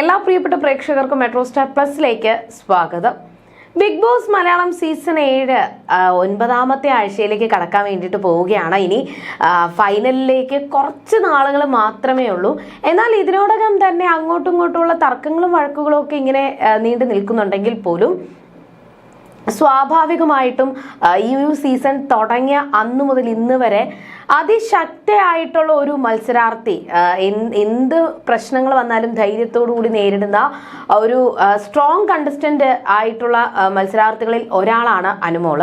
എല്ലാ പ്രിയപ്പെട്ട പ്രേക്ഷകർക്കും മെട്രോ സ്റ്റാർ പ്ലസിലേക്ക് സ്വാഗതം. ബിഗ് ബോസ് മലയാളം സീസൺ ഏഴ് ഒൻപതാമത്തെ ആഴ്ചയിലേക്ക് കടക്കാൻ വേണ്ടിയിട്ട് പോവുകയാണ്. ഇനി ഫൈനലിലേക്ക് കുറച്ച് നാളുകൾ മാത്രമേ ഉള്ളൂ. എന്നാൽ ഇതിനോടകം തന്നെ അങ്ങോട്ടും ഇങ്ങോട്ടുമുള്ള തർക്കങ്ങളും വഴക്കുകളും ഒക്കെ ഇങ്ങനെ നീണ്ടു നിൽക്കുന്നുണ്ടെങ്കിൽ പോലും സ്വാഭാവികമായിട്ടും ഈ ഒരു സീസൺ തുടങ്ങിയ അന്നു മുതൽ ഇന്ന് വരെ അതിശക്തയായിട്ടുള്ള ഒരു മത്സരാർത്ഥി എന്ത് പ്രശ്നങ്ങൾ വന്നാലും ധൈര്യത്തോടു കൂടി നേരിടുന്ന ഒരു സ്ട്രോങ് കണ്ടസ്റ്റന്റ് ആയിട്ടുള്ള മത്സരാർത്ഥികളിൽ ഒരാളാണ് അനുമോൾ.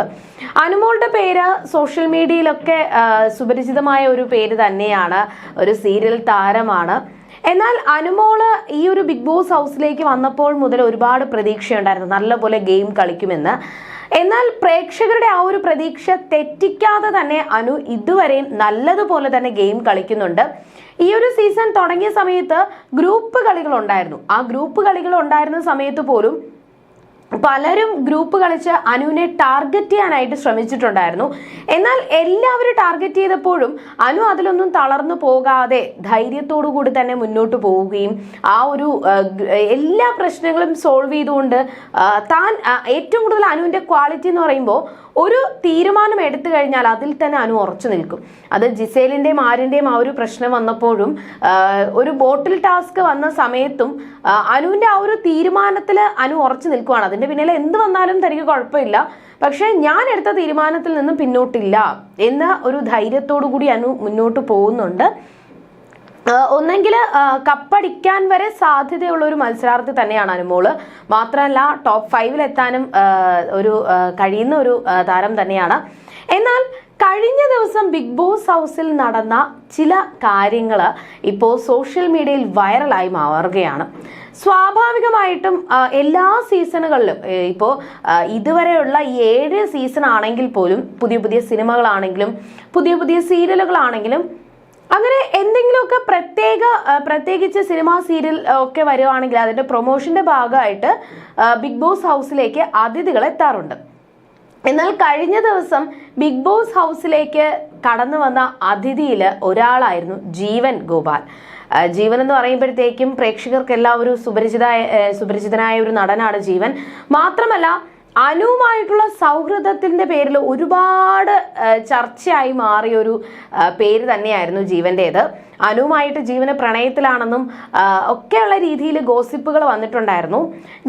അനുമോളുടെ പേര് സോഷ്യൽ മീഡിയയിലൊക്കെ സുപരിചിതമായ ഒരു പേര് തന്നെയാണ് ഒരു സീരിയൽ താരമാണ്. എന്നാൽ അനുമോൾ ഈ ഒരു ബിഗ് ബോസ് ഹൗസിലേക്ക് വന്നപ്പോൾ മുതൽ ഒരുപാട് പ്രതീക്ഷയുണ്ടായിരുന്നു. നല്ലപോലെ ഗെയിം കളിക്കുമെന്ന്. എന്നാൽ പ്രേക്ഷകരുടെ ആ ഒരു പ്രതീക്ഷ തെറ്റിക്കാതെ തന്നെ അനു ഇതുവരെയും നല്ലതുപോലെ തന്നെ ഗെയിം കളിക്കുന്നുണ്ട്. ഈ ഒരു സീസൺ തുടങ്ങിയ സമയത്ത് ഗ്രൂപ്പ് കളികൾ ഉണ്ടായിരുന്നു ആ ഗ്രൂപ്പ് കളികൾ ഉണ്ടായിരുന്ന സമയത്ത് പോലും പലരും ഗ്രൂപ്പ് കളിച്ച് അനുവിനെ ടാർഗറ്റ് ചെയ്യാനായിട്ട് ശ്രമിച്ചിട്ടുണ്ടായിരുന്നു. എന്നാൽ എല്ലാവരും ടാർഗറ്റ് ചെയ്തപ്പോഴും അനു അതിലൊന്നും തളർന്നു പോകാതെ ധൈര്യത്തോടു കൂടി തന്നെ മുന്നോട്ട് പോവുകയും ആ ഒരു എല്ലാ പ്രശ്നങ്ങളും സോൾവ് ചെയ്തുകൊണ്ട് താൻ ഏറ്റവും കൂടുതൽ അനുവിന്റെ ക്വാളിറ്റി എന്ന് പറയുമ്പോൾ ഒരു തീരുമാനം എടുത്തു കഴിഞ്ഞാൽ അതിൽ തന്നെ അനു ഉറച്ചു നിൽക്കും. അത് ജിസേലിന്റെയും ആരിന്റെയും ആ ഒരു പ്രശ്നം വന്നപ്പോഴും ഒരു ബോട്ടിൽ ടാസ്ക് വന്ന സമയത്തും അനുവിന്റെ ആ ഒരു തീരുമാനത്തിൽ അനു ഉറച്ചു നിൽക്കുവാണ്. അതിന്റെ പിന്നിൽ എന്ത് വന്നാലും തനിക്ക് കുഴപ്പമില്ല. പക്ഷേ ഞാൻ എടുത്ത തീരുമാനത്തിൽ നിന്നും പിന്നോട്ടില്ല എന്ന ഒരു ധൈര്യത്തോടു കൂടി അനു മുന്നോട്ട് പോകുന്നുണ്ട്. ഒന്നെങ്കിൽ കപ്പടിക്കാൻ വരെ സാധ്യതയുള്ള ഒരു മത്സരാർത്ഥി തന്നെയാണ് അനുമോൾ മാത്രമല്ല ടോപ്പ് ഫൈവിൽ എത്താനും ഒരു കഴിയുന്ന ഒരു താരം തന്നെയാണ്. എന്നാൽ കഴിഞ്ഞ ദിവസം ബിഗ് ബോസ് ഹൗസിൽ നടന്ന ചില കാര്യങ്ങൾ ഇപ്പോൾ സോഷ്യൽ മീഡിയയിൽ വൈറലായി മാറുകയാണ്. സ്വാഭാവികമായിട്ടും എല്ലാ സീസണുകളിലും ഇപ്പോൾ ഇതുവരെയുള്ള ഏഴ് സീസൺ ആണെങ്കിൽ പോലും പുതിയ പുതിയ സിനിമകളാണെങ്കിലും പുതിയ പുതിയ സീരിയലുകളാണെങ്കിലും അങ്ങനെ എന്തെങ്കിലുമൊക്കെ പ്രത്യേക പ്രത്യേകിച്ച് സിനിമാ സീരിയൽ ഒക്കെ വരുവാണെങ്കിൽ അതിന്റെ പ്രൊമോഷന്റെ ഭാഗമായിട്ട് ബിഗ് ബോസ് ഹൗസിലേക്ക് അതിഥികൾ എത്താറുണ്ട്. എന്നാൽ കഴിഞ്ഞ ദിവസം ബിഗ് ബോസ് ഹൗസിലേക്ക് കടന്നു വന്ന അതിഥിയിൽ ഒരാളായിരുന്നു ജീവൻ ഗോപാൽ. ജീവൻ എന്ന് പറയുമ്പോഴത്തേക്കും പ്രേക്ഷകർക്ക് എല്ലാവരും സുപരിചിതായ സുപരിചിതനായ ഒരു നടനാണ് ജീവൻ. മാത്രമല്ല അനുവുമായിട്ടുള്ള സൗഹൃദത്തിന്റെ പേരിൽ ഒരുപാട് ചർച്ചയായി മാറിയ ഒരു പേര് തന്നെയായിരുന്നു ജീവന്റേത് അനുവുമായിട്ട് ജീവന് പ്രണയത്തിലാണെന്നും ഒക്കെയുള്ള രീതിയിൽ ഗോസിപ്പുകൾ വന്നിട്ടുണ്ടായിരുന്നു.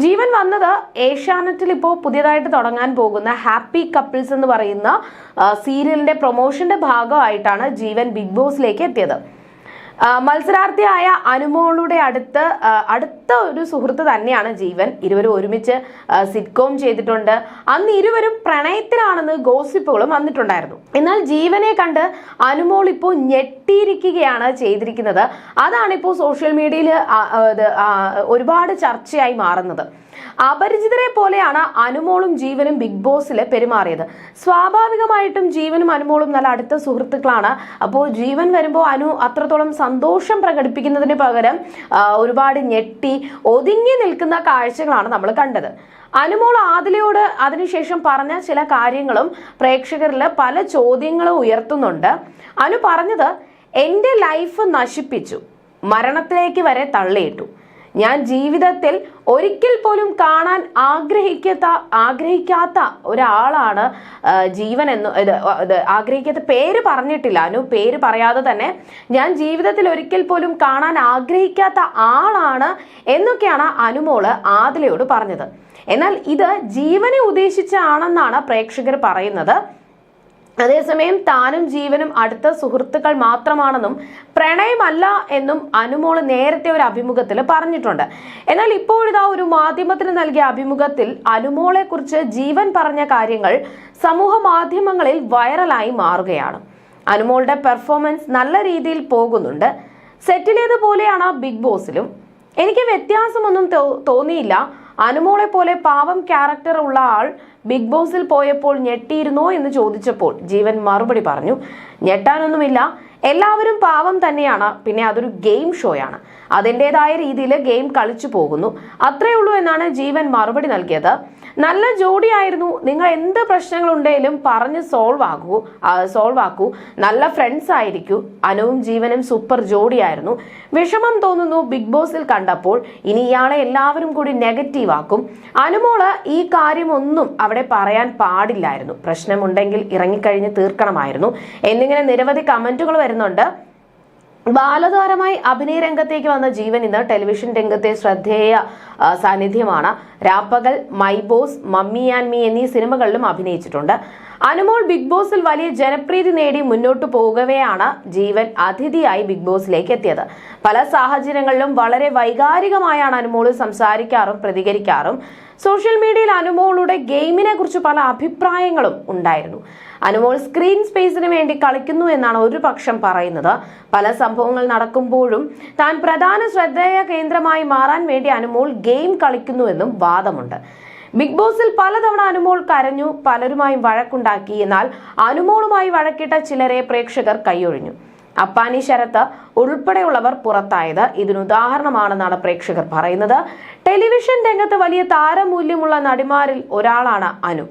ജീവൻ വന്നത് ഏഷ്യാനെറ്റിൽ ഇപ്പോൾ പുതിയതായിട്ട് തുടങ്ങാൻ പോകുന്ന ഹാപ്പി കപ്പിൾസ് എന്ന് പറയുന്ന സീരിയലിന്റെ പ്രൊമോഷന്റെ ഭാഗമായിട്ടാണ് ജീവൻ ബിഗ് ബോസിലേക്ക് എത്തിയത്. മത്സരാർത്ഥിയായ അനുമോളുടെ അടുത്ത് അടുത്ത ഒരു സുഹൃത്ത് തന്നെയാണ് ജീവൻ. ഇരുവരും ഒരുമിച്ച് സിറ്റ്കോം ചെയ്തിട്ടുണ്ട്. അന്ന് ഇരുവരും പ്രണയത്തിലാണെന്ന് ഗോസിപ്പുകളും വന്നിട്ടുണ്ടായിരുന്നു. എന്നാൽ ജീവനെ കണ്ട് അനുമോൾ ഇപ്പോൾ ഞെട്ടിയിരിക്കുകയാണ് ചെയ്തിരിക്കുന്നത്. അതാണ് ഇപ്പോൾ സോഷ്യൽ മീഡിയയിൽ ഒരുപാട് ചർച്ചയായി മാറുന്നത്. അപരിചിതരെ പോലെയാണ് അനുമോളും ജീവനും ബിഗ് ബോസിൽ പെരുമാറിയത്. സ്വാഭാവികമായിട്ടും ജീവനും അനുമോളും നല്ല അടുത്ത സുഹൃത്തുക്കളാണ്. അപ്പോൾ ജീവൻ വരുമ്പോൾ അനു അത്രത്തോളം സന്തോഷം പ്രകടിപ്പിക്കുന്നതിന് പകരം ഒരുപാട് ഞെട്ടി ഒതുങ്ങി നിൽക്കുന്ന കാഴ്ചകളാണ് നമ്മൾ കണ്ടത്. അനുമോൾ ആദിലയോട് അതിനുശേഷം പറഞ്ഞ ചില കാര്യങ്ങളും പ്രേക്ഷകരിൽ പല ചോദ്യങ്ങളും ഉയർത്തുന്നുണ്ട്. അനു പറഞ്ഞത് എന്റെ ലൈഫ് നശിപ്പിച്ചു. മരണത്തിലേക്ക് വരെ തള്ളിയിട്ടു. ഞാൻ ജീവിതത്തിൽ ഒരിക്കൽ പോലും കാണാൻ ആഗ്രഹിക്കാത്ത ആഗ്രഹിക്കാത്ത ഒരാളാണ് ജീവൻ എന്ന് ഇത് ആഗ്രഹിക്കാത്ത പേര് പറഞ്ഞിട്ടില്ല. അനു പേര് പറയാതെ തന്നെ ഞാൻ ജീവിതത്തിൽ ഒരിക്കൽ പോലും കാണാൻ ആഗ്രഹിക്കാത്ത ആളാണ് എന്നൊക്കെയാണ് അനുമോൾ ആദിലയോട് പറഞ്ഞത്. എന്നാൽ ഇത് ജീവനെ ഉദ്ദേശിച്ചാണെന്നാണ് പ്രേക്ഷകർ പറയുന്നത്. അതേസമയം താനും ജീവനും അടുത്ത സുഹൃത്തുക്കൾ മാത്രമാണെന്നും പ്രണയമല്ല എന്നും അനുമോൾ നേരത്തെ ഒരു അഭിമുഖത്തിൽ പറഞ്ഞിട്ടുണ്ട്. എന്നാൽ ഇപ്പോഴിതാ ഒരു മാധ്യമത്തിന് നൽകിയ അഭിമുഖത്തിൽ അനുമോളെ കുറിച്ച് ജീവൻ പറഞ്ഞ കാര്യങ്ങൾ സമൂഹ മാധ്യമങ്ങളിൽ വൈറലായി മാറുകയാണ്. അനുമോളുടെ പെർഫോമൻസ് നല്ല രീതിയിൽ പോകുന്നുണ്ട്. സെറ്റിലേതുപോലെയാണ് ബിഗ് ബോസിലും. എനിക്ക് വ്യത്യാസമൊന്നും തോന്നിയില്ല. അനുമോളെ പോലെ പാവം ക്യാരക്ടർ ഉള്ള ആൾ ബിഗ് ബോസിൽ പോയപ്പോൾ ഞെട്ടിയിരുന്നോ എന്ന് ചോദിച്ചപ്പോൾ ജീവൻ മറുപടി പറഞ്ഞു. ഞെട്ടാനൊന്നുമില്ല. എല്ലാവരും പാവം തന്നെയാണ്. പിന്നെ അതൊരു ഗെയിം ഷോയാണ് അതിന്റെതായ രീതിയിൽ ഗെയിം കളിച്ചു പോകുന്നു. അത്രയേ ഉള്ളൂ എന്നാണ് ജീവൻ മറുപടി നൽകിയത്. നല്ല ജോഡിയായിരുന്നു നിങ്ങൾ എന്ത് പ്രശ്നങ്ങളുണ്ടെങ്കിലും പറഞ്ഞ് സോൾവ് ആകൂ. സോൾവ് ആക്കൂ. നല്ല ഫ്രണ്ട്സ് ആയിരിക്കൂ. അനുവും ജീവനും സൂപ്പർ ജോഡിയായിരുന്നു വിഷമം തോന്നുന്നു ബിഗ് ബോസിൽ കണ്ടപ്പോൾ. ഇനി ഇയാളെ എല്ലാവരും കൂടി നെഗറ്റീവ് ആക്കും. അനുമോൾ ഈ കാര്യമൊന്നും അവിടെ പറയാൻ പാടില്ലായിരുന്നു. പ്രശ്നമുണ്ടെങ്കിൽ ഇറങ്ങിക്കഴിഞ്ഞ് തീർക്കണമായിരുന്നു. എന്നിങ്ങനെ നിരവധി കമന്റുകൾ വരുന്നുണ്ട്. ബാലതാരമായി അഭിനയ രംഗത്തേക്ക് വന്ന ജീവൻ ഇന്ന് ടെലിവിഷൻ രംഗത്തെ ശ്രദ്ധേയ സാന്നിധ്യമാണ്. Rappakal my boss mummy and me എന്നീ സിനിമകളിലും അഭിനയിച്ചിട്ടുണ്ട്. അനുമോൾ ബിഗ് ബോസിൽ വലിയ ജനപ്രീതി നേടി മുന്നോട്ട് പോകവെയാണ് ജീവൻ അതിഥിയായി ബിഗ് ബോസിലേക്ക് എത്തിയത്. പല സാഹചര്യങ്ങളിലും വളരെ വൈകാരികമായാണ് അനുമോൾ സംസാരിക്കാറും പ്രതികരിക്കാറും. സോഷ്യൽ മീഡിയയിൽ അനുമോളുടെ ഗെയിമിനെ കുറിച്ച് പല അഭിപ്രായങ്ങളും ഉണ്ടായിരുന്നു. അനുമോൾ സ്ക്രീൻ സ്പേസിന് വേണ്ടി കളിക്കുന്നു എന്നാണ് ഒരു പക്ഷം പറയുന്നത്. പല സംഭവങ്ങൾ നടക്കുമ്പോഴും താൻ പ്രധാന ശ്രദ്ധേയ കേന്ദ്രമായി മാറാൻ വേണ്ടി അനുമോൾ ഗെയിം കളിക്കുന്നുവെന്നും വാദമുണ്ട്. ബിഗ് ബോസിൽ പലതവണ അനുമോൾ കരഞ്ഞു പലരുമായും വഴക്കുണ്ടാക്കി എന്നാൽ അനുമോളുമായി വഴക്കിട്ട ചിലരെ പ്രേക്ഷകർ കൈയൊഴിഞ്ഞു. അപ്പാനി ശരത്ത് ഉൾപ്പെടെയുള്ളവർ പുറത്തായത് ഇതിനുദാഹരണമാണെന്നാണ് പ്രേക്ഷകർ പറയുന്നത്. ടെലിവിഷൻ രംഗത്ത് വലിയ താരമൂല്യമുള്ള നടിമാരിൽ ഒരാളാണ് അനു.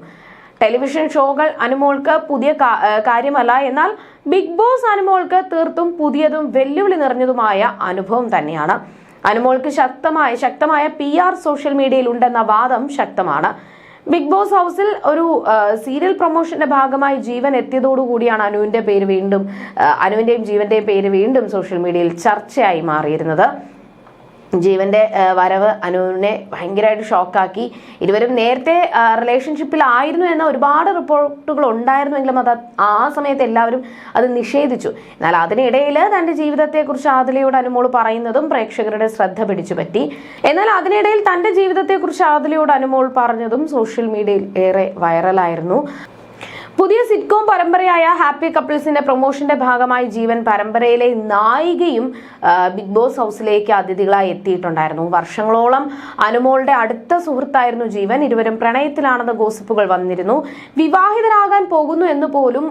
ടെലിവിഷൻ ഷോകൾ അനുമോൾക്ക് പുതിയ കാര്യമല്ല. എന്നാൽ ബിഗ് ബോസ് അനുമോൾക്ക് തീർത്തും പുതിയതും വെല്ലുവിളി നിറഞ്ഞതുമായ അനുഭവം തന്നെയാണ്. അനുമോൾക്ക് ശക്തമായ ശക്തമായ പി ആർ സോഷ്യൽ മീഡിയയിൽ ഉണ്ടെന്ന വാദം ശക്തമാണ്. ബിഗ് ബോസ് ഹൗസിൽ ഒരു സീരിയൽ പ്രൊമോഷന്റെ ഭാഗമായി ജീവൻ എത്തിയതോടുകൂടിയാണ് അനുവിന്റെ പേര് വീണ്ടും അനുവിന്റെയും ജീവന്റെയും പേര് വീണ്ടും സോഷ്യൽ മീഡിയയിൽ ചർച്ചയായി മാറിയിരുന്നത്. ജീവന്റെ വരവ് അനുവിനെ ഭയങ്കരമായിട്ട് ഷോക്കാക്കി. ഇരുവരും നേരത്തെ റിലേഷൻഷിപ്പിലായിരുന്നു എന്ന ഒരുപാട് റിപ്പോർട്ടുകൾ ഉണ്ടായിരുന്നുവെങ്കിലും അത് ആ സമയത്ത് എല്ലാവരും അത് നിഷേധിച്ചു. എന്നാൽ അതിനിടയിൽ തന്റെ ജീവിതത്തെക്കുറിച്ച് ആദിലയോട് അനുമോൾ പറയുന്നതും പ്രേക്ഷകരുടെ ശ്രദ്ധ പിടിച്ചു പറ്റി എന്നാൽ അതിനിടയിൽ തന്റെ ജീവിതത്തെക്കുറിച്ച് ആദിലയോട് അനുമോൾ പറഞ്ഞതും സോഷ്യൽ മീഡിയയിൽ ഏറെ വൈറലായിരുന്നു. പുതിയ സിറ്റ്കോം പരമ്പരയായ ഹാപ്പി കപ്പിൾസിന്റെ പ്രൊമോഷന്റെ ഭാഗമായി ജീവൻ പരമ്പരയിലെ നായികയും ബിഗ് ബോസ് ഹൗസിലേക്ക് അതിഥികളായി എത്തിയിട്ടുണ്ടായിരുന്നു. വർഷങ്ങളോളം അനുമോളുടെ അടുത്ത സുഹൃത്തായിരുന്നു ജീവൻ. ഇരുവരും പ്രണയത്തിലാണെന്ന ഗോസിപ്പുകൾ വന്നിരുന്നു. വിവാഹിതരാകാൻ പോകുന്നു എന്ന് പോലും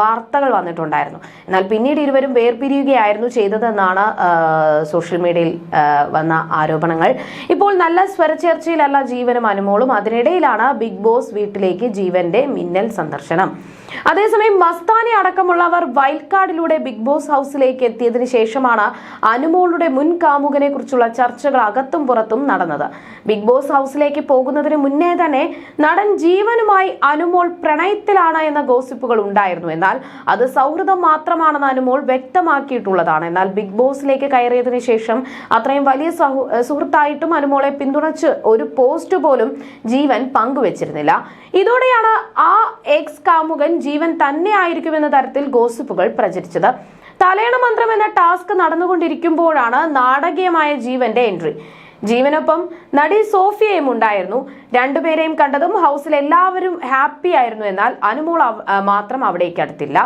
വാർത്തകൾ വന്നിട്ടുണ്ടായിരുന്നു. എന്നാൽ പിന്നീട് ഇരുവരും വേർപിരിയുകയായിരുന്നു ചെയ്തതെന്നാണ് സോഷ്യൽ മീഡിയയിൽ വന്ന ആരോപണങ്ങൾ. ഇപ്പോൾ നല്ല സ്വരചേർച്ചയിലല്ല ജീവനും അനുമോളും. അതിനിടയിലാണ് ബിഗ് ബോസ് വീട്ടിലേക്ക് ജീവന്റെ മിന്നൽ സന്ദർശനം അതേസമയം മസ്താനി അടക്കമുള്ളവർ വൈൽഡ് കാർഡിലൂടെ ബിഗ് ബോസ് ഹൗസിലേക്ക് എത്തിയതിനു ശേഷമാണ് അനുമോളുടെ മുൻ കാമുകനെ കുറിച്ചുള്ള ചർച്ചകൾ അകത്തും പുറത്തും നടന്നത്. ബിഗ് ബോസ് ഹൗസിലേക്ക് പോകുന്നതിന് മുന്നേ തന്നെ നടൻ ജീവനുമായി അനുമോൾ പ്രണയത്തിലാണ് എന്ന ഗോസിപ്പുകൾ ഉണ്ടായിരുന്നു. എന്നാൽ അത് സൗഹൃദം മാത്രമാണെന്ന് അനുമോൾ വ്യക്തമാക്കിയിട്ടുള്ളതാണ്. എന്നാൽ ബിഗ് ബോസിലേക്ക് കയറിയതിനു ശേഷം അത്രയും വലിയ സഹു- സുഹൃത്തായിട്ടും അനുമോളെ പിന്തുണച്ച് ഒരു പോസ്റ്റ് പോലും ജീവൻ പങ്കുവച്ചിരുന്നില്ല. ഇതോടെയാണ് ആ എക്സ് കാമുകൻ ജീവൻ തന്നെ ആയിരിക്കുമെന്ന തരത്തിൽ ഗോസിപ്പുകൾ പ്രചരിച്ചത്. തലേണ മന്ത്രം എന്ന ടാസ്ക് നടന്നുകൊണ്ടിരിക്കുമ്പോഴാണ് നാടകീയമായ ജീവന്റെ എൻട്രി. ജീവനൊപ്പം നടി സോഫിയയും ഉണ്ടായിരുന്നു. രണ്ടുപേരെയും കണ്ടതും ഹൗസിൽ എല്ലാവരും ഹാപ്പി ആയിരുന്നു എന്നാൽ അനുമോൾ മാത്രം അവിടേക്ക് അടുത്തില്ല.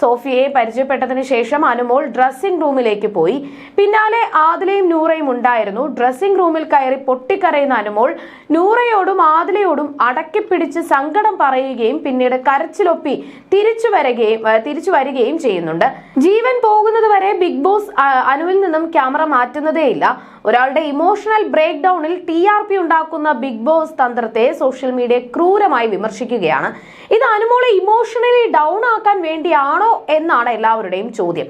സോഫിയയെ പരിചയപ്പെട്ടതിന് ശേഷം അനുമോൾ ഡ്രസ്സിംഗ് റൂമിലേക്ക് പോയി. പിന്നാലെ ആദിലയും നൂറയും ഉണ്ടായിരുന്നു. ഡ്രസ്സിംഗ് റൂമിൽ കയറി പൊട്ടിക്കരയുന്ന അനുമോൾ നൂറയോടും ആദിലയോടും അടക്കിപ്പിടിച്ച് സങ്കടം പറയുകയും പിന്നീട് കരച്ചിലൊപ്പി തിരിച്ചു വരികയും തിരിച്ചു വരികയും ചെയ്യുന്നുണ്ട്. ജീവൻ പോകുന്നത് വരെ ബിഗ് ബോസ് അനുവിൽ നിന്നും ക്യാമറ മാറ്റുന്നതേയില്ല. ഒരാളുടെ ഇമോഷണൽ ബ്രേക്ക് ഡൌണിൽ ടി ആർ പി ഉണ്ടാക്കുന്ന ബിഗ് ബോസ് തന്ത്രത്തെ സോഷ്യൽ മീഡിയ ക്രൂരമായി വിമർശിക്കുകയാണ്. ഇത് അനുമോളെ ഇമോഷണലി ഡൗൺ ആക്കാൻ വേണ്ടിയാണോ എന്നാണ് എല്ലാവരുടെയും ചോദ്യം.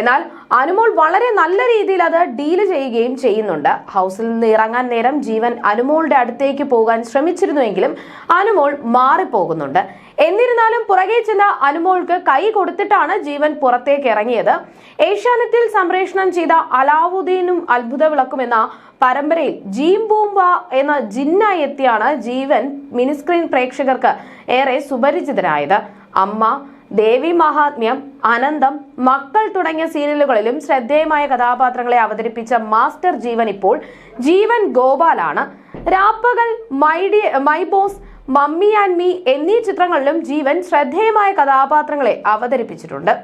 എന്നാൽ അനുമോൾ വളരെ നല്ല രീതിയിൽ അത് ഡീൽ ചെയ്യുകയും ചെയ്യുന്നുണ്ട്. ഹൗസിൽ നിന്ന് ഇറങ്ങാൻ നേരം ജീവൻ അനുമോളുടെ അടുത്തേക്ക് പോകാൻ ശ്രമിച്ചിരുന്നുവെങ്കിലും അനുമോൾ മാറിപ്പോകുന്നുണ്ട്. എന്നിരുന്നാലും പുറകെ ചെന്ന അനുമോൾക്ക് കൈ കൊടുത്തിട്ടാണ് ജീവൻ പുറത്തേക്ക് ഇറങ്ങിയത്. ഏഷ്യാനെറ്റിൽ സംപ്രേഷണം ചെയ്ത അലാവുദ്ദീനും അത്ഭുത വിളക്കും എന്ന പരമ്പരയിൽ ജീം എന്ന ജിന്നായി എത്തിയാണ് ജീവൻ മിനിസ്ക്രീൻ പ്രേക്ഷകർക്ക് ഏറെ സുപരിചിതരായത് അമ്മ ദേവി മഹാത്മ്യം അനന്തം മക്കൾ തുടങ്ങിയ സീരിയലുകളിലും ശ്രദ്ധേയമായ കഥാപാത്രങ്ങളെ അവതരിപ്പിച്ച മാസ്റ്റർ ജീവൻ ഇപ്പോൾ ജീവൻ ഗോപാലാണ്. Rappakal മൈഡി my boss mummy and me എന്നീ ചിത്രങ്ങളിലും ജീവൻ ശ്രദ്ധേയമായ കഥാപാത്രങ്ങളെ അവതരിപ്പിച്ചിട്ടുണ്ട്.